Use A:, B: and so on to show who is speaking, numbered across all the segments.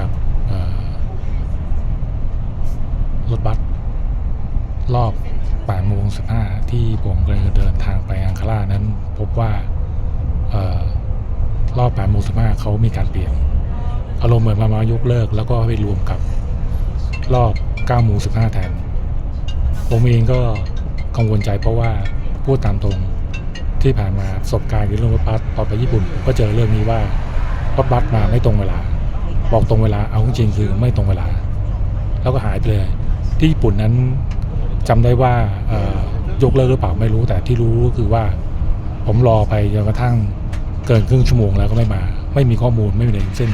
A: กับเอ่อรถบัสรอบ8โมง15 ที่ผมกำลังเดินทางไปอังคารานั้นพบว่าเออรอบ8โมง15 เขามีการเปลี่ยน อารมณ์เหมือนมามายกเลิก แล้วก็ไปรวมกับรอบ9โมง15 แทน ผมเองก็กังวลใจเพราะว่าพูดตามตรงที่ผ่านมาประสบการณ์เกี่ยวกับเรื่องรถบัสตอนไปญี่ปุ่น ก็เจอเรื่องนี้ว่ารถบัสมาไม่ตรงเวลา บอกตรงเวลาเอาจริงคือไม่ตรงเวลา แล้วก็หายไปเลย ที่ญี่ปุ่นนั้นจำได้ว่ายกเลิกหรือเปล่าไม่รู้แต่ที่รู้ก็คือว่า ผมรอไปจนกระทั่งเกินครึ่งชั่วโมงแล้วก็ไม่มา ไม่มีข้อมูลไม่มีอะไรทั้งสิ้น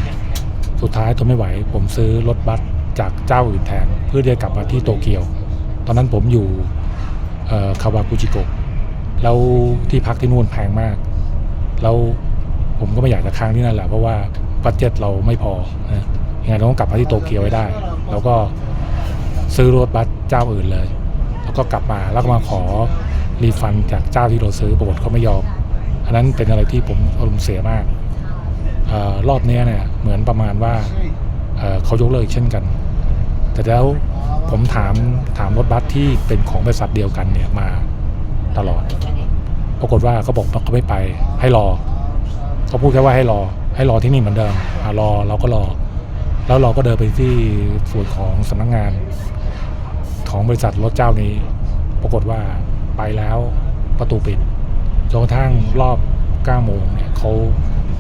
A: สุดท้ายทนไม่ไหว ผมซื้อรถบัสจากเจ้าอื่นแทน เพื่อที่จะกลับมาที่โตเกียว ตอนนั้นผมอยู่คาวากุจิโกะแล้วที่พักที่นู่นแพงมาก แล้วผมก็ไม่อยากจะค้างที่นั่นแหละเพราะว่า บัตเจ็ตเราไม่พอนะยังไงเราต้องกลับมาที่โตเกียวให้ได้ แล้วก็ซื้อรถบัสเจ้าอื่นเลย แล้วก็กลับมาแล้วก็มาขอรีฟันจากเจ้าที่เราซื้อปรากฏเขาไม่ยอม อันนั้นเป็นอะไรที่ผมอารมณ์เสียมากออรอบนี้เนี่ยเหมือนประมาณว่าเเขายกเลิกเช่นกัน แต่แล้วผมถามถามรถบัสที่เป็นของบริษัทเดียวกันเนี่ยมาตลอด ปรากฏว่าเขาบอกเขาไม่ไปให้รอ เขาพูดแค่ว่าให้รอ ให้รอที่นี่เหมือนเดิมอรอเราก็รอ แล้วเราก็เดินไปที่ส่วนของสำนักงาน ของบริษัทรถเจ้านี้ ปรากฏว่าไปแล้วประตูปิดจนกระทั่งรอบ9โมงเนี่ยเขา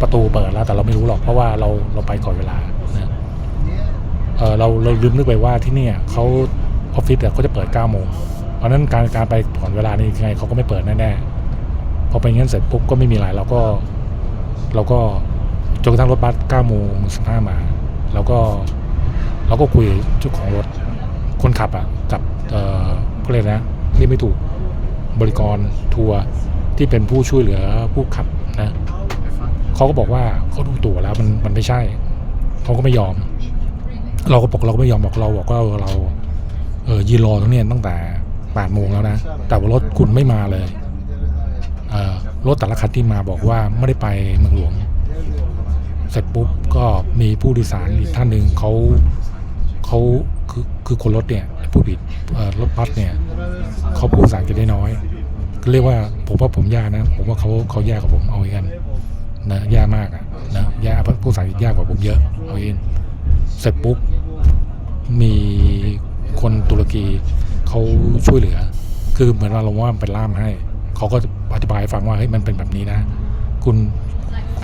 A: ประตูเปิดแล้วแต่เราไม่รู้หรอกเพราะว่าเราเราไปก่อนเวลานะเออเราเราลืมนึกไปว่าที่นี่เขาออฟฟิศเนี่ยเขาจะเปิด9โมงเพราะฉะนั้นการการไปก่อนเวลานี่ยังไงเขาก็ไม่เปิดแน่ๆพอไปงั้นเสร็จปุ๊บก็ไม่มีอะไรเราก็เราก็ จนกระทั่งรถบัส9โมง15 มาเราก็เราก็คุยเจ้าของรถคนขับอะกับเอ่อเขาเรียนะเรียกไม่ถูกบริกรทัวร์ที่เป็นผู้ช่วยเหลือผู้ขับนะเขาก็บอกว่าเขาดูตั๋วแล้วมันมันไม่ใช่เขาก็ไม่ยอม เราก็บอกเราก็ไม่ยอมบอกเราบอกว่าเราเออยืนรอตรงนี้ตั้งแต่แปดโมงแล้วนะ แต่ว่ารถคุณไม่มาเลย เออรถแต่ละคันที่มาบอกว่าไม่ได้ไปเมืองหลวง เสร็จปุ๊บก็มีผู้โดยสารอีกท่านหนึ่งเขาเขาคือคือคนรถเนี่ยผู้ผิดเอ่อรถบัสเนี่ยเขาพูดภาษาอังกฤษได้น้อยก็เรียกว่าผมว่าผมยากนะ ผมว่าเขาเขาแย่กว่าผมเอาอีกกันนะแย่มากอะนะแย่ผู้ภาษาอังกฤษยากกว่าผมเยอะเอาเองเสร็จปุ๊บมีคนตุรกีเขาช่วยเหลือ คือเหมือนว่าเราว่าเป็นล่ามให้เขาก็อธิบายให้ฟังว่าเฮ้ยมันเป็นแบบนี้นะ คุณ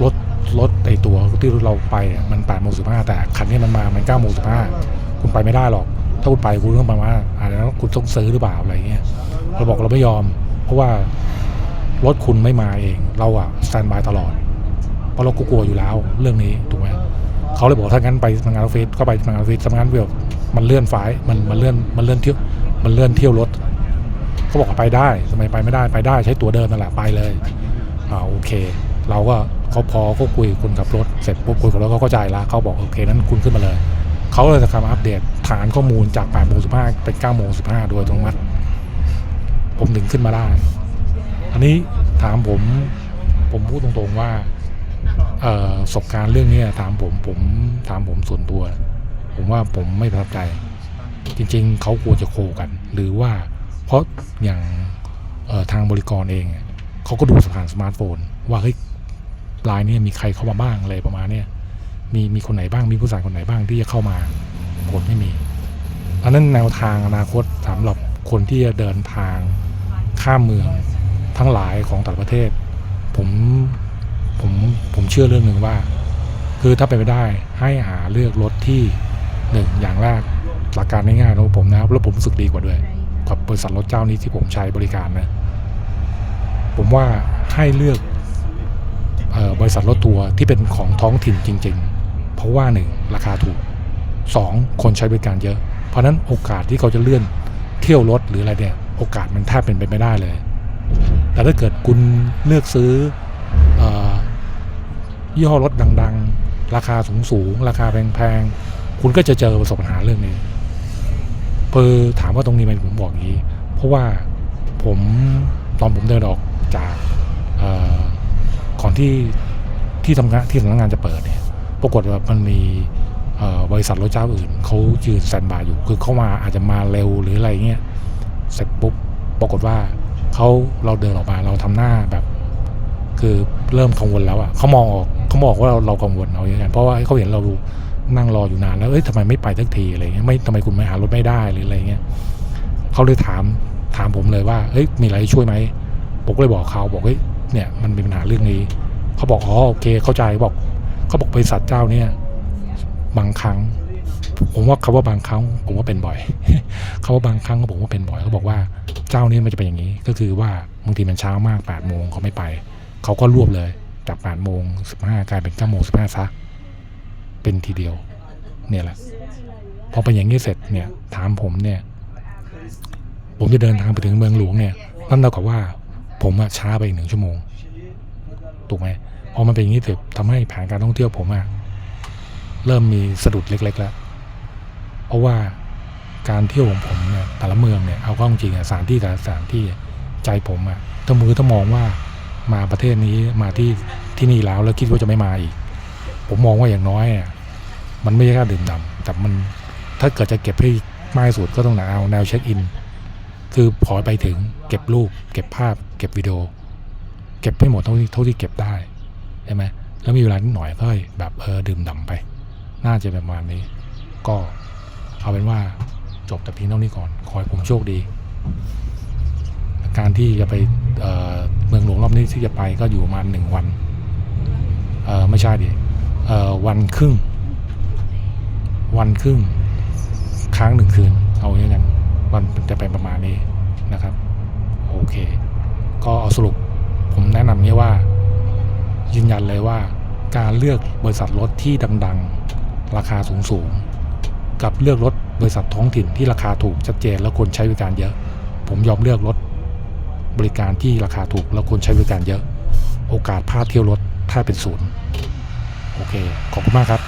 A: รถ รถไอตัวที่เราไปมัน8โมง15 แต่คันนี้มันมา มัน9โมง15 คุณไปไม่ได้หรอก ถ้าคุณไปคุณต้องมาว่าอาจจะคุณต้องซื้อหรือเปล่าอะไรเงี้ย เราบอกเราไม่ยอม เพราะว่ารถคุณไม่มาเอง เราอะสแตนบายตลอด เพราะเรากลัวอยู่แล้วเรื่องนี้ถูกไหมเขาเลยบอกถ้างั้นไปทำงานออฟฟิศก็ไปทำงานออฟฟิศทำงานเวลมันเลื่อนไฟล์มันมันเลื่อนมันเลื่อนเที่ยวมันเลื่อนเที่ยวรถเขาบอกไปได้ทำไมไปไม่ได้ไปได้ใช้ตั๋วเดิมนั่นแหละไปเลยอ่าโอเค เราก็ เขาพอเขาคุยคนขับรถเสร็จปุ๊บคุยกับรถเขาเข้าใจละเขาบอกโอเคนั้นคุณขึ้นมาเลยเขาเลยจะทำอัปเดตฐานข้อมูลจาก8โมง15เป็น9โมง15โดยอัตโนมัติ ผมถึงขึ้นมาได้ อันนี้ถามผมผมพูดตรงๆว่าประสบการณ์เรื่องนี้ถามผมผมถามผมส่วนตัว ผมว่าผมไม่ประทับใจ จริง ๆ เขาควรจะโคกัน หรือว่าเพราะอย่างทางบริกรเองเขาก็ดูผ่านสมาร์ทโฟน ว่าเฮ้ย รายเนี้มีใครเข้ามาบ้างอะไรประมาณเนี้ยมีมีคนไหนบ้างมีผู้สายคนไหนบ้างที่จะเข้ามาผลไม่มีอันนั้นแนวทางอนาคตสำหรับคนที่จะเดินทางข้ามเมืองทั้งหลายของแต่ละประเทศ ผมผมผมเชื่อเรื่องหนึ่งว่า คือถ้าเป็นไปได้ให้หาเลือกรถที่หนึ่งอย่างแรกหลักการง่ายๆของผมนะครับแล้วผมรู้สึกดีกว่าด้วยกับบริษัทรถเจ้านี้ที่ผมใช้บริการนะผมว่าให้เลือก บริษัทรถทัวร์ที่เป็นของท้องถิ่นจริง ๆ เพราะว่าหนึ่งราคาถูกสองคนใช้บริการเยอะ เพราะนั้นโอกาสที่เขาจะเลื่อนเที่ยวรถหรืออะไรเนี่ยโอกาสมันแทบเป็นไปไม่ได้เลย แต่ถ้าเกิดคุณเลือกซื้ออยี่ห้อรถดัง ๆ ราคาสูงๆราคาแพงๆคุณก็จะเจอประสบปัญหาเรื่องนี้เพอถามว่าตรงนี้มันผมบอกอย่างนี้ เพราะว่าผมตอนผมเดินออกจากอ ก่อนที่ที่ทำงานที่สำนักงานจะเปิดเนี่ยปรากฏว่ามันมีบริษัทรถเจ้าอื่นเขายืนแตนบายอยู่คือเขามาอาจจะมาเร็วหรืออะไรเงี้ยเสร็จปุ๊บปรากฏว่าเขาเราเดินออกมาเราทำหน้าแบบ คือเริ่มกังวลแล้วอะเขามองออกเขามองว่าเราเรากังวลเอาอย่างนั้นเพราะว่าเขาเห็นเรานั่งรออยู่นานแล้วเอ้ยทำไมไม่ไปสักทีอะไรเงี้ยไม่ทำไมคุณไม่หารถไม่ได้หรืออะไรเงี้ยเขาเลยถามถามผมเลยว่าเอ้ยมีอะไรช่วยไหมผมก็เลยบอกเขาบอกเฮ้ย เนี่ยมันมีปัญหาเรื่องนี้เขาบอกอ๋อโอเคเข้าใจบอกเขาบอกบริษัทเจ้าเนี่ยบางครั้ง ผมว่าคาว่าบางครั้ง ผมว่าเป็นบ่อยคาว่าบางครั้งผมว่าเป็นบ่อยเขาบอกว่าเจ้านี้มันจะเป็นอย่างนี้ ก็คือว่าบางทีมันเช้ามาก8ปดโมงเขาไม่ไปเขาก็รวบเลยจาก8ปดโมงสิบห้ากลายเป็น9ก้าโมงสิบห้าซะเป็นทีเดียว เนี่ยแหละพอเป็นอย่างนี้เสร็จเนี่ยถามผมเนี่ย ผมจะเดินทางไปถึงเมืองหลวงเนี่ยนั่นเท่ากับว่า ผมอะช้าไปอีกหนึ่งชั่วโมง ถูกไหมพอมันเป็นอย่างนี้เสร็จทำให้แผนการท่องเที่ยวผมอะเริ่มมีสะดุดเล็ก ๆ แล้ว เพราะว่าการเที่ยวของผมเนี่ยแต่ละเมืองเนี่ยเอาข้าจริงอะสถานที่แต่ละสถานที่ใจผมอะถ้ามือต้องมองว่ามาประเทศนี้มาที่ที่นี่แล้วแล้วคิดว่าจะไม่มาอีก ผมมองว่าอย่างน้อยอะมันไม่ใช่แค่ดื่มด่ำแต่มันถ้าเกิดจะเก็บให้มากสุดก็ต้องเอาแนวเช็คอิน คือพอไปถึงเก็บรูป เก็บภาพ เก็บวิดีโอ เก็บให้หมดเท่าที่เท่าที่เก็บได้ใช่ไหมแล้วมีเวลาหน่อยก็แบบเออดื่มด่ำไป น่าจะประมาณนี้ ก็เอาเป็นว่าจบแต่เพียงเท่านี้ก่อน ขอให้ผมโชคดี การที่จะไปเเมืองหลวงรอบนี้ที่จะไปก็อยู่ประมาณหนึ่งวันไม่ใช่ดิวันครึ่ง วันครึ่ง ค้างหนึ่งคืน เอาอย่างนั้น วันจะเป็นประมาณนี้นะครับ โอเค ก็เอาสรุปผมแนะนำนี้ว่า ยืนยันเลยว่าการเลือกบริษัทรถที่ดัง ๆ ราคาสูงๆ กับเลือกรถบริษัทท้องถิ่นที่ราคาถูกชัดเจน แล้วคนใช้บริการเยอะ ผมยอมเลือกรถบริการที่ราคาถูกแล้วคนใช้บริการเยอะ โอกาสพลาดเที่ยวรถถ้าเป็นศูนย์โอเค ขอบคุณมากครับ